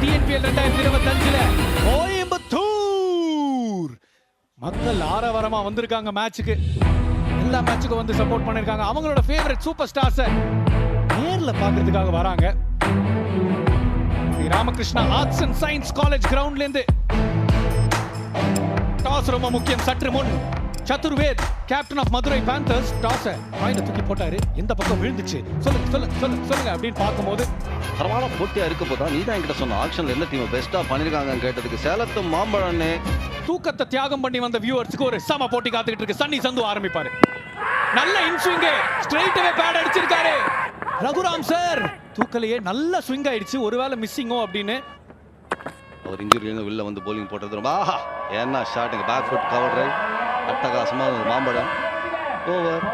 TNPL ரெண்டாயிரத்தி இருபத்தஞ்சுல. கோயம்புத்தூர்! மக்கள் ஆரவாரமா வந்திருக்காங்க மேட்சுக்கு எல்லா மேட்சுக்கும் வந்து சப்போர்ட் பண்ணிருக்காங்க. அவங்களோட ஃபேவரட் சூப்பர் ஸ்டார்ஸை நேர்ல பாக்குறதுக்காக வராங்க. Sri Ramakrishna arts and science college கிரவுண்ட்ல இருந்து. டாஸ் ரொம்ப முக்கியம். சற்று முன் Chaturved captain of Madurai panthers டாஸை பாயிண்ட தூக்கி போட்டாரு. எந்த பக்கம் விழுந்துச்சு. சொல்லுங்க சொல்லுங்க சொல்லுங்க சொல்லுங்க அப்படின்னு பார்க்கும்போது தரமான போட்டியா இருக்க போதா? நீ தான் என்கிட்ட சொன்ன ஆக்ஷன்ல எந்த டீம் பெஸ்டா பண்ணிருக்காங்கன்னு கேட்டதுக்கு சேலத்து மாம்பழம்னு தூக்கத்தை தியாகம் பண்ணி வந்த வியூவர்ஸ்க்கு ஒரு சம போட்டி காத்துக்கிட்டு இருக்கு. சன்னி சந்து ஆரம்பிப்பாரு. நல்ல இன்ஸ்விங் ஸ்ட்ரைட்டாவே பேட் அடிச்சிருக்காரு. ரகுராம் சார் தூக்கலையே நல்ல ஸ்விங் ஆயிடுச்சு. ஒருவேளை மிஸ்ஸிங்கோ அப்படின்னு. அவர் இன்ஜுரியிலிருந்து வெளில வந்து bowling போட்டது ரொம்ப ஆஹா! என்ன ஷாட்டுங்க பேக் ஃபுட் கவர் ரைட் அட்டகாசமா ஒரு மாம்பழம். ஓவர்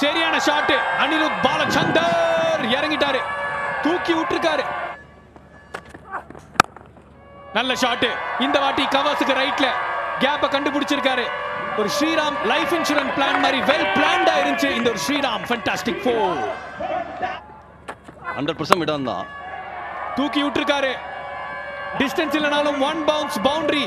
சரியான ஷாட் அனிருத் பாலச்சந்தர் இறங்கிட்டாரு. தூக்கி விட்டுருக்காரு. நல்ல ஷாட் இந்த வாட்டி கவர்ஸுக்கு ரைட்ல கேப்ப கண்டுபிடிச்சிருக்காரு. ஒரு ஸ்ரீராம் லைஃப் இன்சூரன்ஸ் பிளான் மாதிரி வெல் பிளான்டா இருந்துச்சு. இந்த ஒரு Shriram fantastic four hundred percent இடம் தான். தூக்கி விட்டுருக்காரு. டிஸ்டன்ஸ் இல்லைனாலும் ஒன் பவுன்ஸ் பவுண்டரி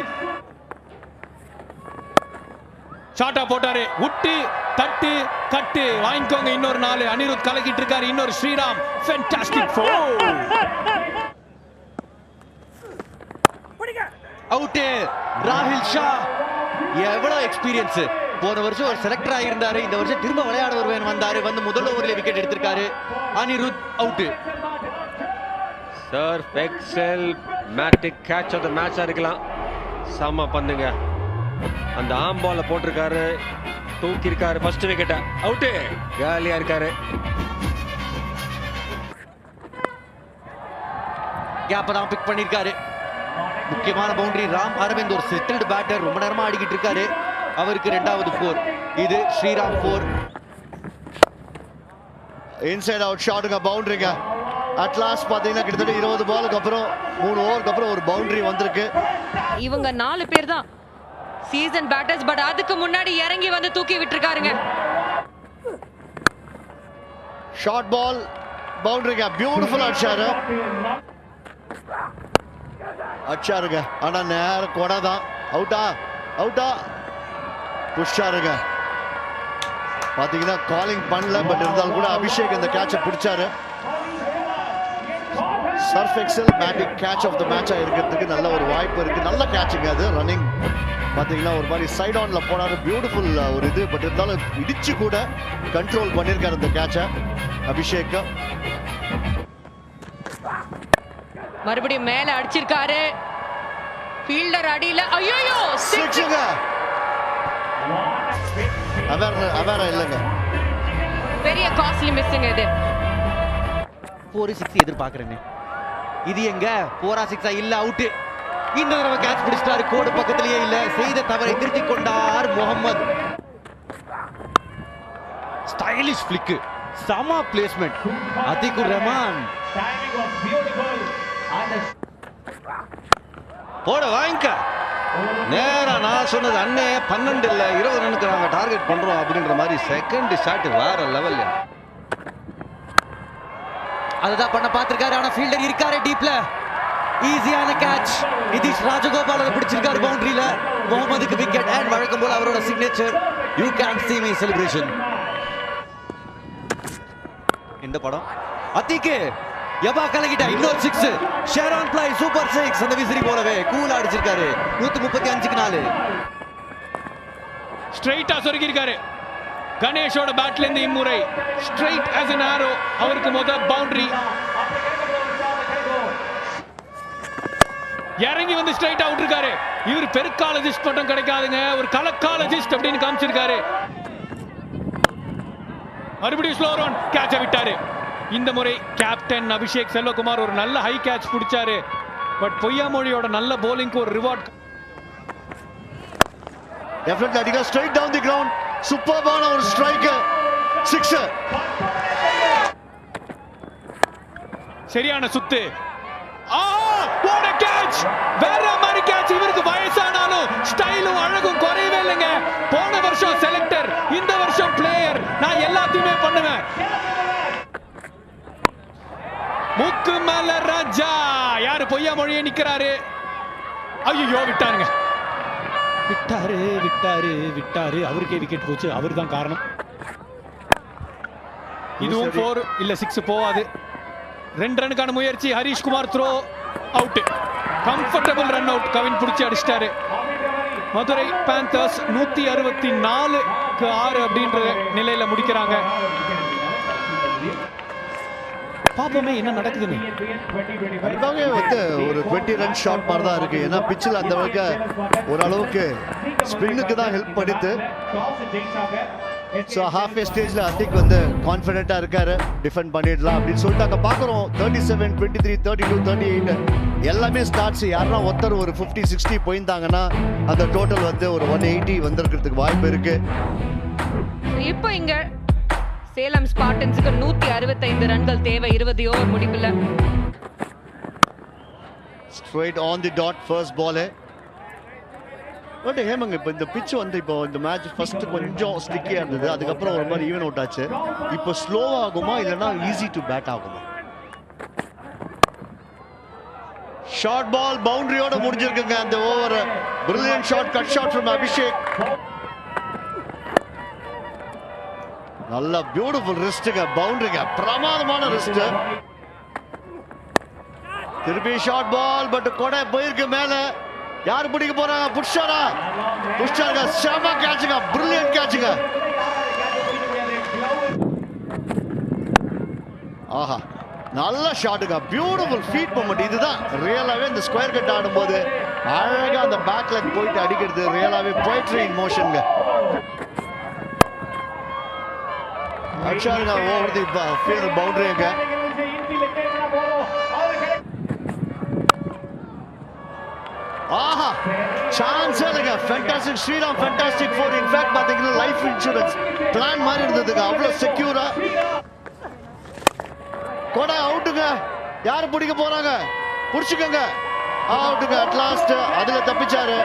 ஷாட்டா போட்டாரு. விட்டு தட்டு கட்டு. வாங்கிக்கோங்க இன்னொரு நாலு. அனிருத் கலக்கிட்டு இருக்காரு. இன்னொரு Shriram. Fantastic four out Rahil Shah. எவ்வளவு எக்ஸ்பீரியன்ஸ் போன வருஷம் ஒரு செலக்டர் ஆகியிருந்தாரு இந்த வருஷம் திரும்ப விளையாட வருவேன் வந்தாரு. வந்து முதல் ஓவரில் விக்கெட் எடுத்திருக்காரு. Anirudh out sir Excel Matic catch of the மேட்சாக இருக்கலாம். செம்ம பந்துங்க. அந்த ஆம் பால போட்டிருக்காரு. தூக்கி இருக்காரு ஃபர்ஸ்ட் விக்கெட்டை அவுட்டு காலியா இருக்காரு. கேப்பை தான் பிக் பண்ணியிருக்காரு. முக்கியமான பவுண்டரி ராம் அரவிந்த். ஒரு செட்டில்டு பேட்டர் ரொம்ப நேரமா ஆடிக்கிட்டு இருக்காரு. அவருக்கு ரெண்டாவது ஃபோர் இது ஸ்ரீராம் ஃபோர் இன்சைட் அவுட் ஷாட்டுங்க பவுண்டரிங்க அட் லாஸ்ட் பார்த்தீங்கன்னா கிட்டத்தட்ட இருபது பாலுக்கு அப்புறம் மூணு ஓவருக்கு அப்புறம் ஒரு பவுண்டரி வந்திருக்கு. இவங்க நாலு பேர் தான் சீசன் பேட்டர்ஸ் பட் அதுக்கு முன்னாடி இறங்கி வந்து தூக்கி விட்டுருக்காருங்க. ஷார்ட் பால் பவுண்டரிங்க பியூட்டிஃபுல் அடிச்சாரு அடிச்சாருங்க ஆனா நேர கொடை தான் அவுட்டா அவுட்டா புஷ்ஷாருங்க பாத்தீங்கன்னா காலிங் பண்ணல பட் இருந்தாலும் கூட அபிஷேக் இந்த கேட்சை பிடிச்சாரு. Surf Excel Matic catch of the match இருக்கிறதுக்கு நல்ல ஒரு வாய்ப்பு இருக்கு. நல்ல கேட்சுங்க அது ரன்னிங் பாத்தீங்கன்னா ஒரு மாதிரி சைட் ஆன்ல போனாரு. பியூட்டிஃபுல் ஒரு இது. பட் இருந்தாலும் இடிச்சு கூட கண்ட்ரோல் பண்ணியிருக்காரு இந்த கேட்சை அபிஷேக் மறுபடியும் மேல அடிச்சிருக்காரு. ஃபீல்டர் அடியில. ஐயோ சிக்ஸ் சிக்ஸுங்க அவேர் அவேரா இல்லைங்க. பெரிய காஸ்ட்லி மிஸ்ஸுங்க இது. ஃபோர் சிக்ஸ் எதிர்பார்க்கறேன்னு இது எங்க? போரா சிக்ஸா இல்ல அவுட்டு இந்த தடவை கேட்ச் பிடிச்சிட்டாரு. கோடு பக்கத்திலேயே இல்ல. செய்த தவறை திருத்திக் கொண்டார் முகமது ஸ்டைலிஷ் பிளிக்கு சமா பிளேஸ்மெண்ட் அதிகுர் ரஹ்மான். போட வாங்கிக்க நேரா நான் சொன்னது அண்ணே பன்னெண்டு இல்ல இருபது ரனுக்கு நாங்க டார்கெட் பண்றோம் அப்படின்ற மாதிரி செகண்ட் ஷாட் வேற லெவல்ல அதுதான் பண்ண பார்த்திருக்காரு. ஆனா ஃபீல்டர் இருக்காரு டீப்ல ஈஸியான கேட்ச் நிதிஷ் ராஜகோபால் அதை பிடிச்சிருக்காரு பவுண்டரியில முகமதுக்கு விக்கெட் அண்ட் வழக்கம் போல அவரோட signature you can see me celebration இந்த படம். அத்திக்கு எபா கலக்கிட்டா. இன்னொரு சிக்ஸ் ஷேரான் பிளாய் சூப்பர் சிக்ஸ் அந்த விசிறி போலவே கூல் அடிச்சிருக்காரு. நூத்தி முப்பத்தி அஞ்சுக்கு நாலு. ஸ்ட்ரைட்டா சொருகி இருக்காரு கணேஷோட பேட்ல இருந்து இம்முறை. ஸ்ட்ரைட் ஆஸ் அன் ஆரோ அவருக்கு முத பவுண்டரி இறங்கி வந்து ஸ்ட்ரைட் அவுட் இருக்காரு. இவர் பெருக்காலஜிஸ்ட் மட்டும் கிடைக்காதுங்க. ஒரு கலக்காலஜிஸ்ட் அப்படின்னு காமிச்சிருக்காரு. மறுபடியும் ஸ்லோ ரன் கேட்ச விட்டாரு. இந்த முறை கேப்டன் அபிஷேக் செல்வகுமார் ஒரு நல்ல ஹை கேட்ச் பிடிச்சாரு. பட் பொய்யாமொழியோட நல்ல போலிங்க்கு ஒரு ரிவார்ட் டெஃபினெட்லி அடிக்க ஸ்ட்ரைட் டவுன் தி கிரவுண்ட் சூப்பர்பான ஒரு ஸ்ட்ரைக் சிக்ஸ் சரியான சுத்து. பொய்யா மொழியே நிக்கிறாரு ஐயோ விட்டாருங்க. விட்டாரு விட்டாரு விட்டாரு. அவருக்கே விக்கெட் போச்சு. அவர் தான் காரணம். இதுவும் ஃபோர் இல்ல சிக்ஸ் போவாது ரெண்டு ரனுக்கான முயற்சி. Harish Kumar throw out comfortable run out Kavin பிடிச்சி அடிச்சிட்டாரு. மதுரை பேந்தர்ஸ் நூத்தி அறுபத்தி நாலுக்கு ஆறு அப்படின்ற நிலையில முடிக்கிறாங்க. பாப்போமே என்ன நடக்குதுன்னு. அதுக்காக வந்து ஒரு டுவெண்ட்டி ரன் ஷாட் மாதிரி தான் இருக்கு. ஏன்னா பிச்சில் அந்த அளவுக்கு ஓரளவுக்கு ஸ்பின்னுக்கு தான் ஹெல்ப் பண்ணிட்டு ஸோ ஹாஃப் ஏ ஸ்டேஜில் அத்திக் வந்து கான்ஃபிடென்ட்டாக இருக்காரு. டிஃபெண்ட் பண்ணிடலாம் அப்படின்னு சொல்லிட்டு அங்கே பார்க்குறோம் thirty seven twenty three thirty two thirty eight எல்லாமே ஸ்டார்ட்ஸ் யாருன்னா ஒருத்தர் ஒரு ஃபிஃப்டி சிக்ஸ்டி போயிருந்தாங்கன்னா அந்த டோட்டல் வந்து ஒரு ஒன் எயிட்டி வந்திருக்கிறதுக்கு வாய்ப்பு இருக்கு. இப்போ இங்க சேலம் ஸ்பார்டன்ஸுக்கு நூத்தி அறுபத்தைந்து ரன்கள் தேவை. இருபது ஓவர் முடிவுல. Straight on the dot first ball but ஹேமங்க இப்போ இந்த பிச் வந்து இப்போ இந்த மேட்ச் ஃபர்ஸ்ட் கொஞ்சம் ஸ்டிக்கியாக இருந்தது. அதுக்கப்புறம் ஒரு மாதிரி ஈவன் அவுட் ஆச்சு. இப்போ ஸ்லோ ஆகுமா இல்லைன்னா ஈஸி டு பேட் ஆகுமா? ஷார்ட் பால் பவுண்டரியோட முடிஞ்சிருக்குங்க. அந்த over brilliant shot cut shot from Abhishek நல்ல பியூட்டிஃபுல் ரிஸ்ட்டுங்க பவுண்டரிங்க பிரமாதமான ரிஸ்ட் திருப்பி ஷார்ட் பால் பட் கொடை போயிருக்கு மேல. யார் பிடிக்க போறாங்க? புஷ்ஷாரா புஷ்ஷாருங்க செம கேட்சுங்க பிரில்லியன்ட் கேட்சுங்க ஆஹா நல்ல ஷாட்டுங்க பியூட்டிஃபுல் ஃபீட் மூமெண்ட் இதுதான் ரியலாகவே இந்த ஸ்கொயர் கட் ஆடும்போது அழகாக அந்த பேக் லெக் போயிட்டு அடிக்கிறது ரியலாகவே போயிட்ரி இன் மோஷனுங்க அடிச்சாருங்க ஓவர் தி ஃபீல்ட் பவுண்டரிங்க ஆஹா சான்ஸ் இல்லைங்க. Fantastic Shriram fantastic four in fact பாத்தீங்கன்னா லைஃப் இன்சூரன்ஸ் பிளான் மாதிரி இருந்ததுங்க. அவ்வளோ செக்யூரா கொடை அவுட்டுங்க யார் பிடிக்க போறாங்க? பிடிச்சுக்கோங்க. அவுட்டுங்க அட் லாஸ்ட் அதுல தப்பிச்சாரு.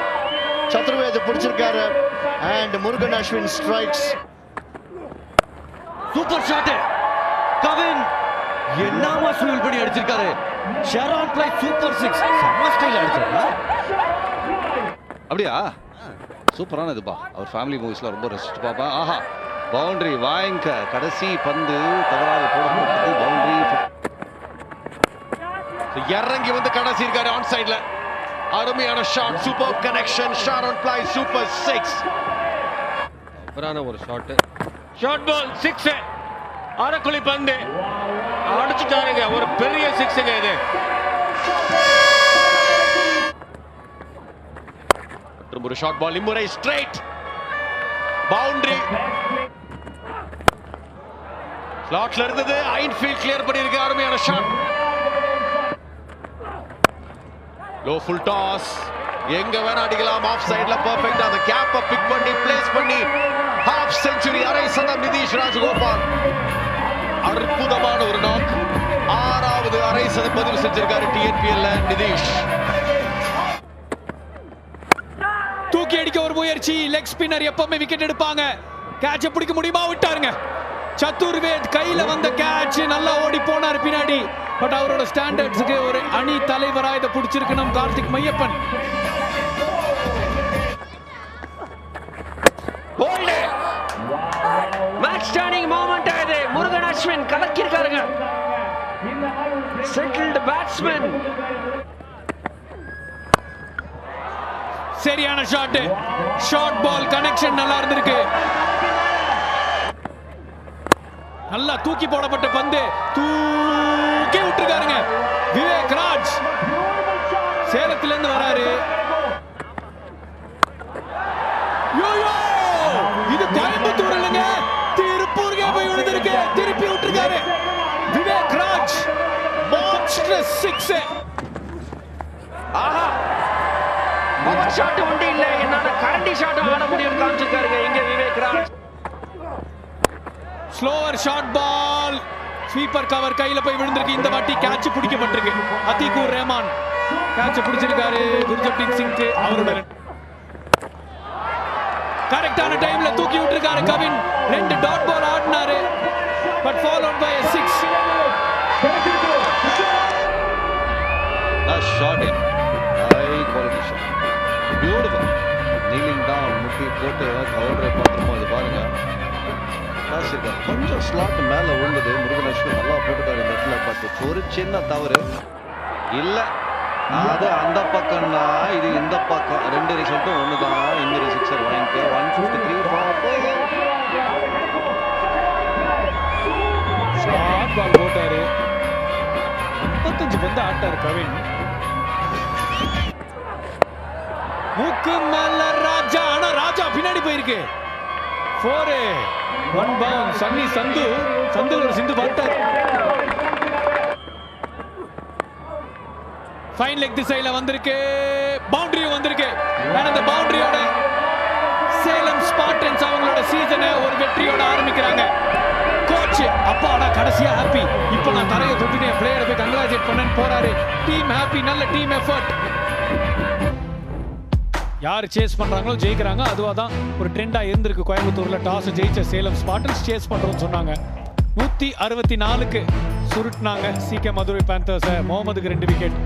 சத்ருவேது பிடிச்சிருக்காரு. And Murugan Ashwin strikes super shot Kavin என்னமா ஸ்வில் பண்ணி அடிச்சிருக்காரு. ஷெரான் பிளை சூப்பர் சிக்ஸ் செம்ம ஸ்டைல் அப்படியா? சூப்பரான இதுப்பா. அவர் ஃபேமிலி மூவிஸ்ல ரொம்ப ரசிச்சு பார்ப்பேன் ஆஹா பவுண்டரி வாங்கிக்க கடைசி பந்து தவறாக போடப்பட்டது. பவுண்டரி இறங்கி வந்து கடைசி இருக்காரு ஆன் சைடுல அருமையான shot super connection shot on fly super six சூப்பரான ஒரு ஷாட் ஷார்ட் பால் சிக்ஸ் அரைக்குழி பந்து. அடிச்சுட்டாருங்க. ஒரு பெரிய சிக்ஸுங்க இது. மற்றும் ஒரு ஷார்ட் பால் இம்முறை ஸ்ட்ரைட் பவுண்டரி ஸ்லாட்ல இருந்தது. ஐன்ஃபீல்ட் கிளியர் பண்ணியிருக்கு. அருமையான ஷாட் லோ ஃபுல் டாஸ் எங்க வேணா அடிக்கலாம். ஆஃப் சைடுல பர்ஃபெக்ட் அந்த கேப்பை பிக் பண்ணி பிளேஸ் பண்ணி ஹாஃப் செஞ்சுரி அரை சதம் நிதிஷ் ராஜகோபால். அற்புதமான ஒரு நாக் ஆறாவது அரை சதம் பதிவு செஞ்சிருக்காரு டிஎன்பிஎல்ல நிதிஷ். தூக்கி அடிக்க ஒரு முயற்சி. லெக் ஸ்பின்னர் எப்பவுமே விக்கெட் எடுப்பாங்க. கேட்ச பிடிக்க முடியுமா? விட்டாருங்க. சத்துர்வேத் கையில வந்த கேட்ச் நல்லா ஓடி போனார் பின்னாடி. பட் அவரோட ஸ்டாண்டர்ட்ஸுக்கு ஒரு அணி தலைவராக இதை பிடிச்சிருக்கு நம் கார்த்திக் மையப்பன். பேட்ஸ்மேன் அஸ்வின் கலக்கியிருக்காருங்க. செட்டில்டு பேட்ஸ்மேன் சரியான ஷாட் ஷார்ட் பால் கனெக்ஷன் நல்லா இருந்திருக்கு. நல்லா தூக்கி போடப்பட்ட பந்து. தூக்கி விட்டுருக்காருங்க. விவேக் ராஜ். சேலத்திலிருந்து வராரு. மான்ஸ்டர் சிக்ஸ் ஆஹா பவர் ஷாட் ஒன்று இல்ல என்னால கரண்டி ஷாட் ஆட முடியும் காமிச்சிருக்காருங்க இங்க Vivek Raj slower short ball sweeper cover கையில போய் விழுந்திருக்கு இந்த வாட்டி கேட்ச் பிடிக்கப்பட்டிருக்கு அத்திகூர் ரஹ்மான் கேட்ச் பிடிச்சிருக்காரு குர்ஜப்ரீத் சிங்க்கு அவரோட கரெக்டான டைம்ல தூக்கி விட்டுருக்காரு கவின் ரெண்டு dot ball ஆடினாரு but followed by six shot shot high quality shot beautiful kneeling down முட்டி போட்டு கவுண்டரை பார்த்துருப்போம் அது பாருங்க. ராசிகா கொஞ்சம் ஸ்லாட் மேலே விழுந்தது முருகலட்சுமி நல்லா போட்டுட்டாரு இந்த இடத்துல. பார்த்து ஒரு சின்ன தவறு. இல்ல. அது அந்த பக்கம்னா இது இந்த பக்கம். ரெண்டு ரிசல்ட்டும் ஒன்று தான் இன்னொரு சிக்ஸர் வாங்கிக்க. One fifty three short ball போட்டாரு. முப்பத்தஞ்சு பந்து ஆட்டார் கவின். முக்கு மேல ராஜா. ஆனா ராஜா பின்னாடி போயிருக்கு. ஃபோரு ஒன் பவுன் சன்னி சந்து சந்து ஒரு சிந்து பண்ணிட்டாரு ஃபைன் லெக் திசையில வந்திருக்கு. பவுண்டரியும் வந்திருக்கு. அந்த பவுண்டரியோட சேலம் ஸ்பாட்டன்ஸ் அவங்களோட சீசனை ஒரு வெற்றியோட ஆரம்பிக்கிறாங்க. கோச் அப்பாடா கடைசியா ஹாப்பி இப்போ நான் தரையை தொட்டுட்டேன் பிளேயரை போய் கங்கராஜேட் பண்ணேன்னு போறாரு. டீம் ஹாப்பி நல்ல டீம் எஃபர்ட் யார் சேஸ் பண்ணுறாங்களோ ஜெயிக்கிறாங்க. அதுவாக தான் ஒரு ட்ரெண்டாக இருந்திருக்கு. கோயம்புத்தூரில் டாஸ் ஜெயிச்ச சேலம் ஸ்பாட்டன்ஸ் சேஸ் பண்ணுறோம்னு சொன்னாங்க. நூற்றி அறுபத்தி நாலுக்கு சுருட்டினாங்க சிகே மதுரை பேந்தர்ஸை முகமதுக்கு ரெண்டு விக்கெட்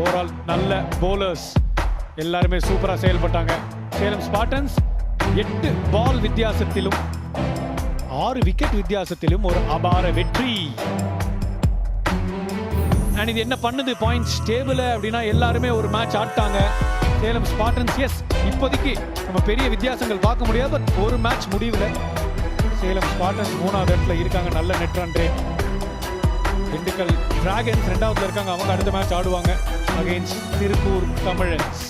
ஓவரால் நல்ல போலர்ஸ் எல்லாருமே சூப்பராக செயல்பட்டாங்க. சேலம் ஸ்பாட்டன்ஸ் எட்டு பால் வித்தியாசத்திலும் ஆறு விக்கெட் வித்தியாசத்திலும் ஒரு அபார வெற்றி. அண்ட் இது என்ன பண்ணுது? பாயிண்ட்ஸ் டேபிள் அப்படின்னா எல்லாருமே ஒரு மேட்ச் ஆட்டாங்க. சேலம் ஸ்பாட்டன்ஸ் எஸ் இப்போதைக்கு நம்ம பெரிய வித்தியாசங்கள் பார்க்க முடியாது பட் ஒரு மேட்ச் முடிவில் சேலம் ஸ்பாட்டன்ஸ் மூணாவது இடத்துல இருக்காங்க நல்ல net run rate Dindigul dragons ரெண்டாவதுல இருக்காங்க அவங்க அடுத்த மேட்ச் ஆடுவாங்க அகெயின்ஸ்ட் திருப்பூர் தமிழன்ஸ்.